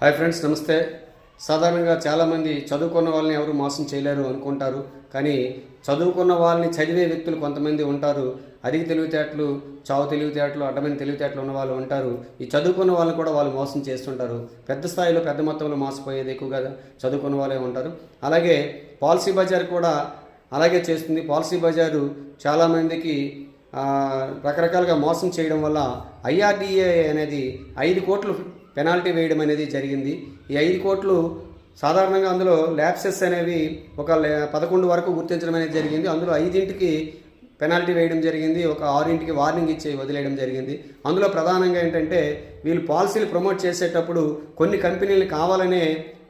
Hi friends నమస్తే. సాధారణంగా చాలామంది చదువుకున్న వాళ్ళని ఎవరు మోసం చేయలేరు అనుకుంటారు. కానీ చదువుకున్న వాళ్ళని చదివే వ్యక్తులు కొంతమంది ఉంటారు. అధిక తెలివితేటలు చావు తెలివితేటలు అడ్డమైన తెలివితేటలు ఉన్న వాళ్ళు ఉంటారు. ఈ చదువుకున్న వాళ్ళని కూడా వాళ్ళు మోసం చేస్తుంటారు. పెద్ద స్థాయిలో పెద్ద మొత్తంలో మోసపోయేది ఎక్కువగా చదువుకున్న వాళ్ళే ఉంటారు. అలాగే పాలసీ బజార్ కూడా అలాగే చేస్తుంది. పాలసీ బజారు చాలామందికి రకరకాలుగా మోసం చేయడం వల్ల ఐఆర్డిఏ అనేది ఐదు కోట్లు పెనాల్టీ వేయడం అనేది జరిగింది. ఈ ఐదు కోట్లు సాధారణంగా అందులో ల్యాప్సెస్ అనేవి ఒక పదకొండు వరకు గుర్తించడం అనేది జరిగింది. అందులో ఐదింటికి పెనాల్టీ వేయడం జరిగింది. ఒక ఆరింటికి వార్నింగ్ ఇచ్చి వదిలేయడం జరిగింది. అందులో ప్రధానంగా ఏంటంటే వీళ్ళు పాలసీలు ప్రమోట్ చేసేటప్పుడు కొన్ని కంపెనీలు కావాలనే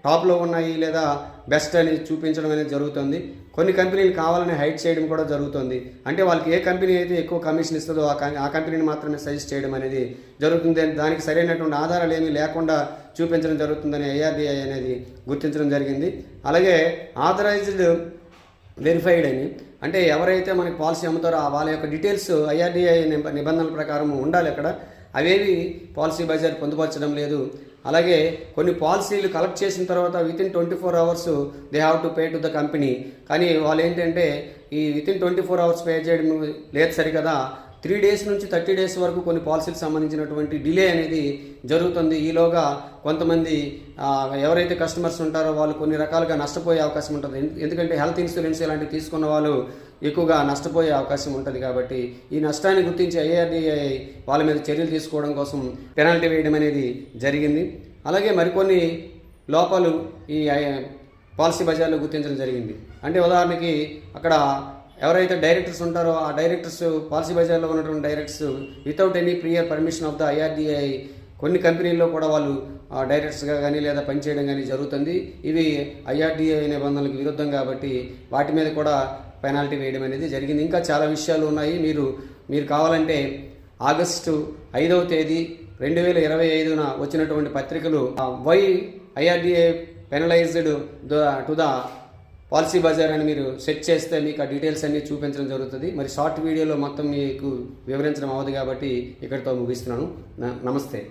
టాప్లో ఉన్నాయి లేదా బెస్ట్ అని చూపించడం అనేది జరుగుతుంది. కొన్ని కంపెనీలు కావాలని హైట్ చేయడం కూడా జరుగుతుంది. అంటే వాళ్ళకి ఏ కంపెనీ అయితే ఎక్కువ కమిషన్ ఇస్తుందో ఆ కంపెనీని మాత్రమే సజెస్ట్ చేయడం అనేది జరుగుతుంది. దానికి సరైనటువంటి ఆధారాలు ఏమీ లేకుండా చూపించడం జరుగుతుందని ఐఆర్బీఐ అనేది గుర్తించడం జరిగింది. అలాగే ఆథరైజ్డ్ వెరిఫైడ్ అని అంటే ఎవరైతే మనకి పాలసీ అమ్ముతారో వాళ్ళ యొక్క డీటెయిల్స్ ఐఆర్డీఐ నిబంధనల ప్రకారం ఉండాలి అక్కడ. అవేవి పాలసీ బజార్ పొందుపరచడం లేదు. అలాగే కొన్ని పాలసీలు కలెక్ట్ చేసిన తర్వాత within twenty four hours they have to pay to the company కానీ వాళ్ళు ఏంటంటే ఈ within twenty four hours pay చేయడం లేదు సరికదా త్రీ డేస్ నుంచి థర్టీ డేస్ వరకు కొన్ని పాలసీలకు సంబంధించినటువంటి డిలే అనేది జరుగుతుంది. ఈలోగా కొంతమంది ఎవరైతే కస్టమర్స్ ఉంటారో వాళ్ళు కొన్ని రకాలుగా నష్టపోయే అవకాశం ఉంటుంది. ఎందు- ఎందుకంటే హెల్త్ ఇన్సూరెన్స్ ఇలాంటివి తీసుకున్న వాళ్ళు ఎక్కువగా నష్టపోయే అవకాశం ఉంటుంది కాబట్టి ఈ నష్టాన్ని గుర్తించి ఐఆర్డీఐ వాళ్ళ మీద చర్యలు తీసుకోవడం కోసం పెనాల్టీ వేయడం అనేది జరిగింది. అలాగే మరికొన్ని లోపాలు ఈ పాలసీ బజార్లో గుర్తించడం జరిగింది. అంటే ఉదాహరణకి అక్కడ ఎవరైతే డైరెక్టర్స్ ఉంటారో ఆ డైరెక్టర్స్ పాలసీ బజార్లో ఉన్నటువంటి directors without any prior permission of the IRDI కొన్ని కంపెనీల్లో కూడా వాళ్ళు ఆ, డైరెక్టర్స్గా కానీ లేదా పనిచేయడం కానీ జరుగుతుంది. ఇవి ఐఆర్డిఐ నిబంధనలకు విరుద్ధం కాబట్టి వాటి మీద కూడా పెనాల్టీ వేయడం అనేది జరిగింది. ఇంకా చాలా విషయాలు ఉన్నాయి. మీరు మీరు కావాలంటే ఆగస్టు ఐదవ తేదీ రెండు వేల ఇరవై ఐదున వచ్చినటువంటి పత్రికలు why IRDA penalized to the policy bazaar అని మీరు సెట్ చేస్తే మీకు ఆ డీటెయిల్స్ అన్ని చూపించడం జరుగుతుంది. మరి షార్ట్ వీడియోలో మొత్తం మీకు వివరించడం అవ్వదు కాబట్టి ఇక్కడితో ముగిస్తున్నాను. న- నమస్తే.